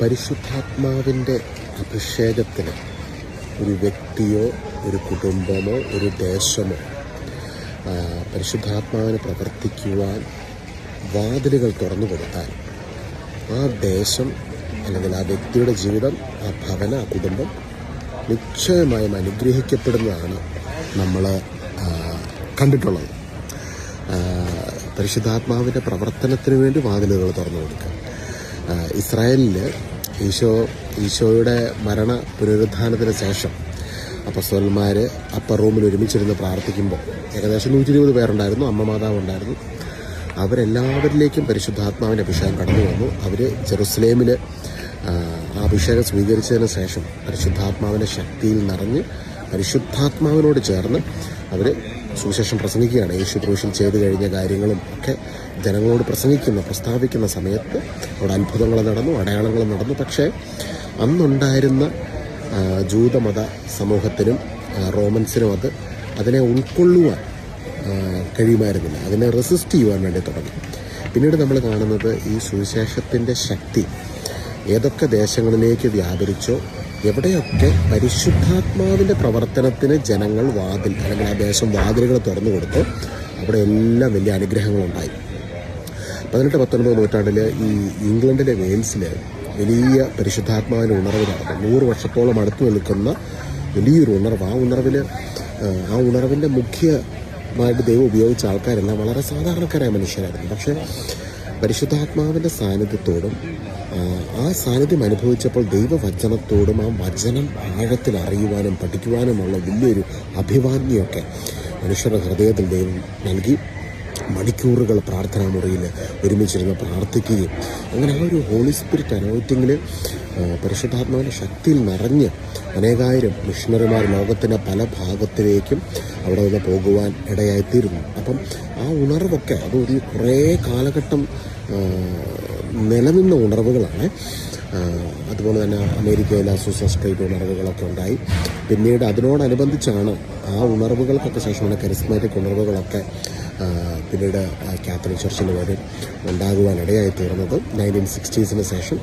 പരിശുദ്ധാത്മാവിന്റെ അഭിഷേകത്തിന് ഒരു വ്യക്തിയോ ഒരു കുടുംബമോ ഒരു ദേശമോ പരിശുദ്ധാത്മാവിന് പ്രവർത്തിക്കുവാൻ വാതിലുകൾ തുറന്നു കൊടുത്താൽ ആ ദേശം അല്ലെങ്കിൽ ആ വ്യക്തിയുടെ ജീവിതം ആ ഭവന ആ കുടുംബം നിശ്ചയമായും അനുഗ്രഹിക്കപ്പെടുന്നതാണ് നമ്മൾ കണ്ടിട്ടുള്ളത്. പരിശുദ്ധാത്മാവിന്റെ പ്രവർത്തനത്തിന് വേണ്ടി വാതിലുകൾ തുറന്നു കൊടുക്കുക. ഇസ്രായേലിൽ ഈശോ ഈശോയുടെ മരണ പുനരുദ്ധാനത്തിന് ശേഷം അപ്പസ്വലന്മാർ അപ്പർ റൂമിൽ ഒരുമിച്ചിരുന്ന് പ്രാർത്ഥിക്കുമ്പോൾ ഏകദേശം നൂറ്റി ഇരുപത് പേരുണ്ടായിരുന്നു അമ്മ മാതാവ് ഉണ്ടായിരുന്നു. അവരെല്ലാവരിലേക്കും പരിശുദ്ധാത്മാവിന്റെ അഭിഷേകം കടന്നു വന്നു. അവർ ജെറുസലേമിൽ ആ അഭിഷേകം സ്വീകരിച്ചതിന് ശേഷം പരിശുദ്ധാത്മാവിന്റെ ശക്തിയിൽ നിറഞ്ഞ് പരിശുദ്ധാത്മാവിനോട് ചേർന്ന് അവർ സുവിശേഷം പ്രസംഗിക്കുകയാണ്. യേശു ക്രൂഷൻ ചെയ്തു കഴിഞ്ഞ കാര്യങ്ങളും ഒക്കെ ജനങ്ങളോട് പ്രസംഗിക്കുന്ന പ്രസ്താവിക്കുന്ന സമയത്ത് അവിടെ അത്ഭുതങ്ങൾ നടന്നു അടയാളങ്ങൾ നടന്നു. പക്ഷേ അന്നുണ്ടായിരുന്ന ജൂതമത സമൂഹത്തിനും റോമൻസിനും അത് അതിനെ ഉൾക്കൊള്ളുവാൻ കഴിയുമായിരുന്നില്ല. അതിനെ റെസിസ്റ്റ് ചെയ്യുവാൻ വേണ്ടി തുടങ്ങി. പിന്നീട് നമ്മൾ കാണുന്നത് ഈ സുവിശേഷത്തിന്റെ ശക്തി. ഏതൊക്കെ ദേശങ്ങളിലേക്ക് വ്യാപരിച്ചോ എവിടെയൊക്കെ പരിശുദ്ധാത്മാവിന്റെ പ്രവർത്തനത്തിന് ജനങ്ങൾ വാതിൽ അല്ലെങ്കിൽ ആ ദേശം വാതിലുകൾ തുറന്നു കൊടുത്തോ അവിടെ എല്ലാം വലിയ അനുഗ്രഹങ്ങളുണ്ടായി. പതിനെട്ട് പത്തൊൻപത് നൂറ്റാണ്ടിൽ ഈ ഇംഗ്ലണ്ടിലെ വെയിൽസിൽ വലിയ പരിശുദ്ധാത്മാവിന്റെ ഉണർവ് നടന്നു. നൂറ് വർഷത്തോളം അടുത്തു നിൽക്കുന്ന വലിയൊരു ഉണർവ്. ആ ഉണർവിൽ ആ ഉണർവിന്റെ മുഖ്യമായിട്ട് ദൈവം ഉപയോഗിച്ച ആൾക്കാരെല്ലാം വളരെ സാധാരണക്കാരായ മനുഷ്യരായിരുന്നു. പക്ഷേ പരിശുദ്ധാത്മാവിന്റെ സാന്നിധ്യത്തോടും ആ, സാന്നിധ്യം അനുഭവിച്ചപ്പോൾ ദൈവവചനത്തോടും ആ വചനം ആഴത്തിൽ അറിയുവാനും പഠിക്കുവാനുമുള്ള വലിയൊരു അഭിവാന്യമൊക്കെ മനുഷ്യരുടെ ഹൃദയത്തിൽ ദൈവം നൽകി. മണിക്കൂറുകൾ പ്രാർത്ഥനാ മുറിയിൽ ഒരുമിച്ചിരുന്ന് പ്രാർത്ഥിക്കുകയും അങ്ങനെ ആ ഒരു ഹോളി സ്പിരിറ്റ് അനോറ്റിങ്ങിൽ പരിശുദ്ധാത്മാവിന്റെ ശക്തിയിൽ നിറഞ്ഞ് അനേകായിരം മിഷണറിമാർ ലോകത്തിന്റെ പല ഭാഗത്തിലേക്കും അവിടെ നിന്ന് പോകുവാൻ ഇടയായിത്തീരുന്നു. അപ്പം ആ ഉണർവൊക്കെ അത് ഒരു കുറേ കാലഘട്ടം നിലനിന്ന ഉണർവുകളാണ്. അതുപോലെ തന്നെ അമേരിക്കയിലെ അസൂസ സ്ട്രീറ്റ് ഉണർവുകളൊക്കെ ഉണ്ടായി. പിന്നീട് അതിനോടനുബന്ധിച്ചാണ് ആ ഉണർവുകൾക്കൊക്കെ ശേഷമാണ് കരിസ്മാറ്റിക് ഉണർവുകളൊക്കെ പിന്നീട് കാത്തലിക് ചർച്ചിൽ വരെ ഉണ്ടാകുവാനിടയായി തീർന്നത് നയന്റീൻ സിക്സ്റ്റീസിന് ശേഷം.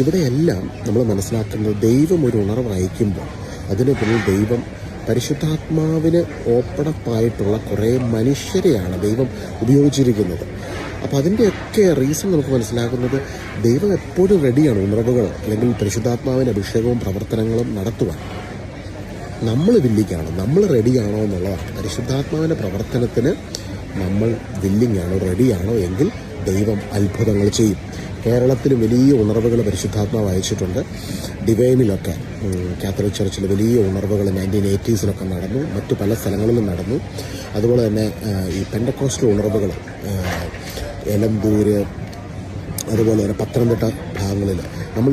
ഇവിടെയെല്ലാം നമ്മൾ മനസ്സിലാക്കുന്നത് ദൈവം ഒരു ഉണർവ് അയക്കുമ്പോൾ അതിന് പിന്നിൽ ദൈവം പരിശുദ്ധാത്മാവിന് ഓപ്പണപ്പായിട്ടുള്ള കുറേ മനുഷ്യരെയാണ് ദൈവം ഉപയോഗിച്ചിരിക്കുന്നത്. അപ്പോൾ അതിന്റെയൊക്കെ റീസൺ നമുക്ക് മനസ്സിലാക്കുന്നത് ദൈവം എപ്പോഴും റെഡിയാണ് ഉണർവുകൾ അല്ലെങ്കിൽ പരിശുദ്ധാത്മാവിന്റെ അഭിഷേകവും പ്രവർത്തനങ്ങളും നടത്തുവാൻ. നമ്മൾ വില്ലിങ്ങാണോ? നമ്മൾ റെഡിയാണോ എന്നുള്ളതാണ്. പരിശുദ്ധാത്മാവിന്റെ പ്രവർത്തനത്തിന് നമ്മൾ വില്ലിങ്ങാണോ? റെഡിയാണോ എങ്കിൽ ദൈവം അത്ഭുതങ്ങൾ ചെയ്യും. കേരളത്തിൽ വലിയ ഉണർവുകൾ പരിശുദ്ധാത്മാവ് അയച്ചിട്ടുണ്ട്. ഡിവൈനിലൊക്കെ കാത്തലിക് ചർച്ചിൽ വലിയ ഉണർവുകൾ നയന്റീൻ എയ്റ്റീസിലൊക്കെ നടന്നു. മറ്റു പല സ്ഥലങ്ങളിലും നടന്നു. അതുപോലെ തന്നെ ഈ പെൻഡക്കോസ്റ്റൽ ഉണർവുകൾ എലമ്പൂര് അതുപോലെ തന്നെ പത്തനംതിട്ട ഭാഗങ്ങളിൽ നമ്മൾ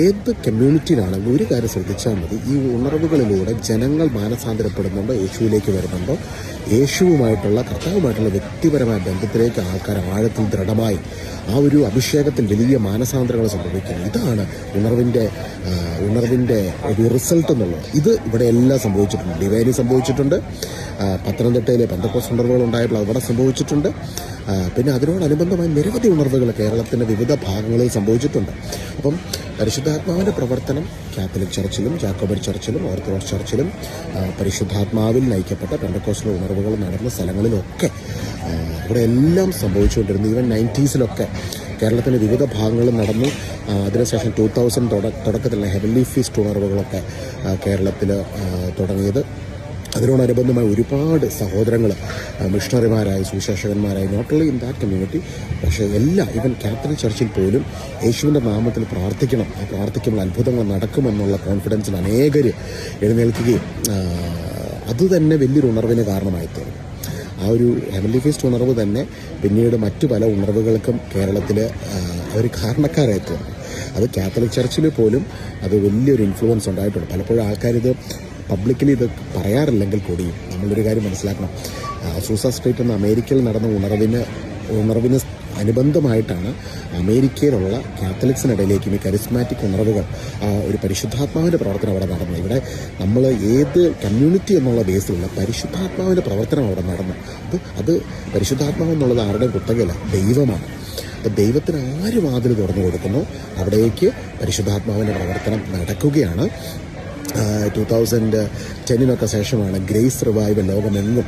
ഏത് കമ്മ്യൂണിറ്റിയിലാണെങ്കിലും ഒരു കാര്യം ശ്രദ്ധിച്ചാൽ മതി. ഈ ഉണർവുകളിലൂടെ ജനങ്ങൾ മാനസാന്തരപ്പെടുന്നുണ്ടോ യേശുവിലേക്ക് വരുന്നുണ്ടോ? യേശുവുമായിട്ടുള്ള കർത്താവുമായിട്ടുള്ള വ്യക്തിപരമായ ബന്ധത്തിലേക്ക് ആൾക്കാർ ആഴത്തിൽ ദൃഢമായി ആ ഒരു അഭിഷേകത്തിൽ വലിയ മാനസാന്തരങ്ങൾ സംഭവിക്കുന്നത് ഇതാണ് ഉണർവിന്റെ ഉണർവിന്റെ ഒരു റിസൾട്ട് എന്നുള്ളത്. ഇത് ഇവിടെ എല്ലാം സംഭവിച്ചിട്ടുണ്ട്. ഡിവൈനി സംഭവിച്ചിട്ടുണ്ട്. പത്തനംതിട്ടയിലെ പെന്തക്കോസ് ഉണർവുകൾ ഉണ്ടായപ്പോൾ അവിടെ സംഭവിച്ചിട്ടുണ്ട്. പിന്നെ അതിനോടനുബന്ധമായി നിരവധി ഉണർവുകൾ കേരളത്തിന്റെ വിവിധ ഭാഗങ്ങളിൽ സംഭവിച്ചിട്ടുണ്ട്. അപ്പം പരിശുദ്ധാത്മാവിന്റെ പ്രവർത്തനം കാത്തലിക് ചർച്ചിലും ജാക്കോബർ ചർച്ചിലും ഓർത്തഡോക്സ് ചർച്ചിലും പരിശുദ്ധാത്മാവിൽ നയിക്കപ്പെട്ട പെന്തക്കോസിലെ ഉണർവുകൾ നടന്ന സ്ഥലങ്ങളിലൊക്കെ ഇവിടെ എല്ലാം സംഭവിച്ചുകൊണ്ടിരുന്നു. ഈവൻ നയന്റീസിലൊക്കെ കേരളത്തിന്റെ വിവിധ ഭാഗങ്ങളിൽ നടന്നു. അതിനുശേഷം ടു തൗസൻഡ് തുടക്കത്തിലുള്ള ഹെവൻലി ഫീസ്റ്റ് ഉണർവുകളൊക്കെ കേരളത്തിൽ തുടങ്ങിയത്. അതിനോടനുബന്ധമായി ഒരുപാട് സഹോദരങ്ങൾ മിഷണറിമാരായി സുവിശേഷകന്മാരായി not only in that community പക്ഷേ എല്ലാ ഈവൻ കാത്തലിക് ചർച്ചിൽ പോലും യേശുവിന്റെ നാമത്തിൽ പ്രാർത്ഥിക്കണം. ആ പ്രാർത്ഥിക്കുമ്പോൾ അത്ഭുതങ്ങൾ നടക്കുമെന്നുള്ള കോൺഫിഡൻസിൽ അനേകർ എഴുന്നേൽക്കുകയും അതുതന്നെ അത് തന്നെ വലിയൊരു ഉണർവിന് കാരണമായി തീർന്നു. ആ ഒരു ഹെവൻലി ഫീസ്റ്റ് ഉണർവ് തന്നെ പിന്നീട് മറ്റു പല ഉണർവുകൾക്കും കേരളത്തിൽ അവർ കാരണക്കാരായി അത് കാത്തലിക് ചർച്ചിൽ പോലും അത് വലിയൊരു ഇൻഫ്ലുവൻസ് ഉണ്ടായിട്ടുണ്ട്. പലപ്പോഴും ആൾക്കാരിത് പബ്ലിക്കലി ഇത് പറയാറില്ലെങ്കിൽ കൂടിയും നമ്മളൊരു കാര്യം മനസ്സിലാക്കണം. സൂസ സ്ട്രീറ്റ് എന്ന അമേരിക്കയിൽ നടന്ന ഉണർവിന് ഉണർവിന് അനുബന്ധമായിട്ടാണ് അമേരിക്കയിലുള്ള കാത്തലിക്സിനിടയിലേക്കും ഈ കരിസ്മാറ്റിക് ഉണർവുകൾ ഒരു പരിശുദ്ധാത്മാവിന്റെ പ്രവർത്തനം അവിടെ നടന്നു. ഇവിടെ നമ്മൾ ഏത് കമ്മ്യൂണിറ്റി എന്നുള്ള ബേസിലുള്ള പരിശുദ്ധാത്മാവിന്റെ പ്രവർത്തനം അവിടെ നടന്നു. അത് അത് പരിശുദ്ധാത്മാവ് എന്നുള്ളത് ആരുടെ കുത്തകയില്ല ദൈവമാണ്. അപ്പോൾ ദൈവത്തിന് ആര് വാതിൽ തുറന്നു കൊടുക്കുന്നു? അവിടേക്ക് പരിശുദ്ധാത്മാവിന്റെ പ്രവർത്തനം നടക്കുകയാണ്. ടു തൗസൻഡ് ടെന്നിനൊക്കെ ശേഷമാണ് ഗ്രേസ് റിവൈവ് ലോകമെങ്ങും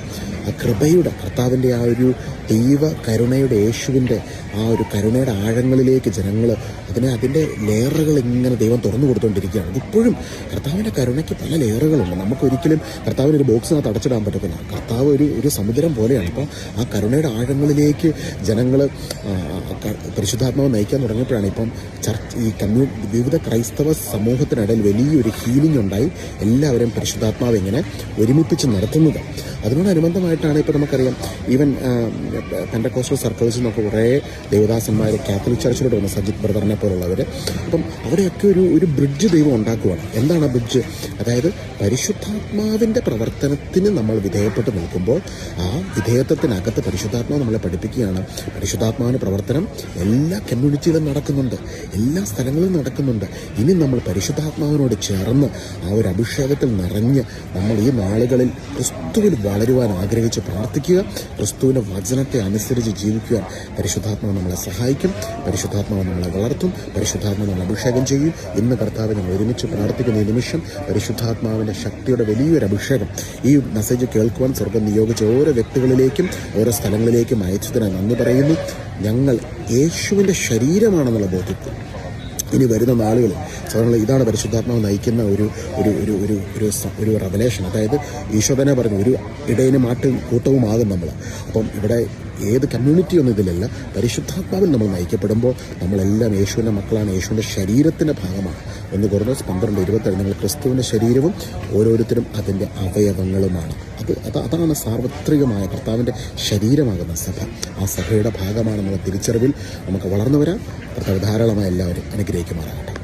ആ കൃപയുടെ കർത്താവിന്റെ ആ ഒരു ദൈവ കരുണയുടെ യേശുവിന്റെ ആ ഒരു കരുണയുടെ ആഴങ്ങളിലേക്ക് ജനങ്ങൾ അതിനെ അതിന്റെ ലെയറുകൾ ഇങ്ങനെ ദൈവം തുറന്നു കൊടുത്തുകൊണ്ടിരിക്കുകയാണ് ഇപ്പോഴും കർത്താവിന്റെ കരുണയ്ക്ക് പല ലെയറുകളുണ്ട്. നമുക്കൊരിക്കലും കർത്താവിന് ഒരു ബോക്സിനകത്ത് അടച്ചിടാൻ പറ്റത്തില്ല. കർത്താവ് ഒരു ഒരു സമുദ്രം പോലെയാണ്. അപ്പോൾ ആ കരുണയുടെ ആഴങ്ങളിലേക്ക് ജനങ്ങൾ പരിശുദ്ധാത്മാവ് നയിക്കാൻ തുടങ്ങിയപ്പോഴാണ് ഇപ്പം ചർച്ച് ഈ കമ്മ്യൂ വിവിധ ക്രൈസ്തവ സമൂഹത്തിനിടയിൽ വലിയൊരു ഹീലിംഗ് ഉണ്ടായി. എല്ലാവരും പരിശുദ്ധാത്മാവ് ഇങ്ങനെ ഒരുമിപ്പിച്ച് നടത്തുന്നത്. അതിനോടനുബന്ധമായിട്ടാണ് ഇപ്പോൾ നമുക്കറിയാം ഈവൻ തന്റെ കോസ്റ്റൽ സർക്കിൾസിൽ നിന്നൊക്കെ കുറേ ദേവദാസന്മാർ കാത്തലിക് ചർച്ചിലോട്ട് വന്ന സജിത് ബ്രദറിനെ പോലുള്ളവർ അപ്പം അവിടെയൊക്കെ ഒരു ഒരു ബ്രിഡ്ജ് ദൈവം ഉണ്ടാക്കുകയാണ് എന്താണ് ആ ബ്രിഡ്ജ് അതായത് പരിശുദ്ധാത്മാവിന്റെ പ്രവർത്തനത്തിന് നമ്മൾ വിധേയപ്പെട്ട് നിൽക്കുമ്പോൾ ആ വിധേയത്വത്തിനകത്ത് പരിശുദ്ധാത്മാവ് നമ്മളെ പഠിപ്പിക്കുകയാണ്. പരിശുദ്ധാത്മാവിന്റെ പ്രവർത്തനം എല്ലാ കമ്മ്യൂണിറ്റിയിലും നടക്കുന്നുണ്ട്. എല്ലാ സ്ഥലങ്ങളിലും നടക്കുന്നുണ്ട്. ഇനി നമ്മൾ പരിശുദ്ധാത്മാവിനോട് ചേർന്ന് ഒരു അഭിഷേകത്തിൽ നിറഞ്ഞ് നമ്മൾ ഈ നാളുകളിൽ ക്രിസ്തുവിൽ വളരുവാൻ ആഗ്രഹിച്ച് പ്രാർത്ഥിക്കുക. ക്രിസ്തുവിന്റെ വചനത്തെ അനുസരിച്ച് ജീവിക്കുവാൻ പരിശുദ്ധാത്മാവ് നമ്മളെ സഹായിക്കും. പരിശുദ്ധാത്മാവ് നമ്മളെ വളർത്തും. പരിശുദ്ധാത്മാവ് നമ്മളെ അഭിഷേകം ചെയ്യും. ഇന്ന് കർത്താവ് നമ്മൾ ഒരുമിച്ച് പ്രാർത്ഥിക്കുന്ന ഈ നിമിഷം പരിശുദ്ധാത്മാവിന്റെ ശക്തിയുടെ വലിയൊരു അഭിഷേകം ഈ മെസ്സേജ് കേൾക്കുവാൻ സ്വർഗം നിയോഗിച്ച ഓരോ വ്യക്തികളിലേക്കും ഓരോ സ്ഥലങ്ങളിലേക്കും അയച്ചതിനെ നന്ദി പറയുന്നു. ഞങ്ങൾ യേശുവിന്റെ ശരീരമാണെന്നുള്ള ബോധ്യത്തിൽ ഇനി വരുന്ന നാളുകളിൽ സാധാരണ ഇതാണ് പരിശുദ്ധാത്മാവ് നയിക്കുന്ന ഒരു ഒരു ഒരു ഒരു ഒരു ഒരു റവലേഷൻ അതായത് ഈശോ തന്നെ പറഞ്ഞു ഒരു ഇടയനും മാറ്റം കൂട്ടവുമാകും നമ്മൾ അപ്പം ഇവിടെ ഏത് കമ്മ്യൂണിറ്റി ഒന്നും ഇതിലല്ല പരിശുദ്ധാത്മാവിൽ നമ്മൾ നയിക്കപ്പെടുമ്പോൾ നമ്മളെല്ലാം യേശുവിന്റെ മക്കളാണ് യേശുവിന്റെ ശരീരത്തിന്റെ ഭാഗമാണ് എന്ന് കുറഞ്ഞ പന്ത്രണ്ട് ഇരുപത്തേഴ് നിങ്ങൾ ക്രിസ്തുവിന്റെ ശരീരവും ഓരോരുത്തരും അതിന്റെ അവയവങ്ങളുമാണ്. അത് അത് അതാണ് സാർവത്രികമായ കർത്താവിന്റെ ശരീരമാകുന്ന സഭ. ആ സഭയുടെ ഭാഗമാണ് നമ്മുടെ തിരിച്ചറിവിൽ നമുക്ക് വളർന്നു വരാം കർത്താവ് ധാരാളമായി എല്ലാവരും അനുഗ്രഹിക്കുമാറാകട്ടെ.